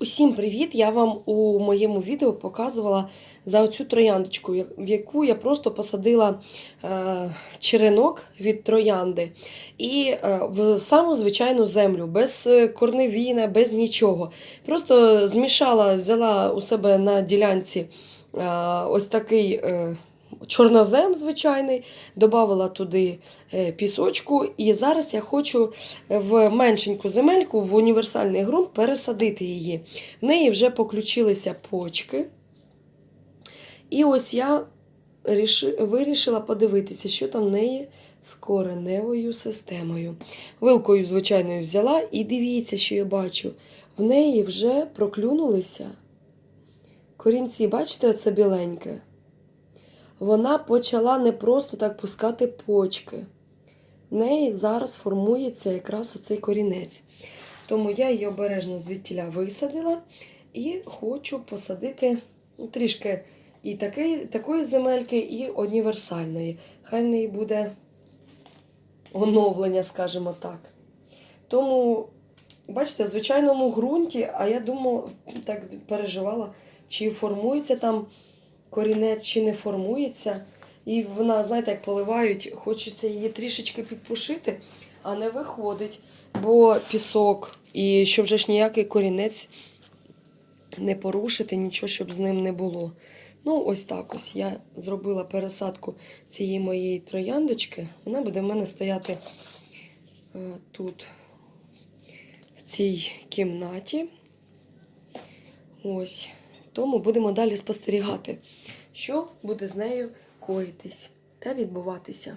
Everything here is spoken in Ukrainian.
Усім привіт! Я вам у моєму відео показувала за оцю трояндочку, в яку я просто посадила е, черенок від троянди і е, в саму звичайну землю, без е, корневіна, без нічого. Просто змішала, взяла у себе на ділянці ось такий. Е, Чорнозем звичайний, додавала туди е, пісочку, і зараз я хочу в меншеньку земельку, в універсальний ґрунт пересадити її. В неї вже поключилися почки. І ось я вирішила подивитися, що там в неї з кореневою системою. Вилкою, звичайною, взяла, і дивіться, що я бачу. В неї вже проклюнулися корінці, бачите, оце біленьке? Вона почала не просто так пускати почки. В неї зараз формується якраз оцей корінець. Тому я її обережно звідтіля висадила і хочу посадити трішки і такої, такої земельки, і універсальної. Хай в неї буде оновлення, скажімо так. Тому, бачите, в звичайному ґрунті, а я думала, так переживала, чи формується там корінець, чи не формується. І вона, знаєте, як поливають, хочеться її трішечки підпушити, а не виходить, бо пісок, і що вже ж ніякий корінець не порушити, нічого, щоб з ним не було. Ну, ось так ось я зробила пересадку цієї моєї трояндочки. Вона буде в мене стояти е, тут, в цій кімнаті. Ось. Тому будемо далі спостерігати, що буде з нею коїтись та відбуватися.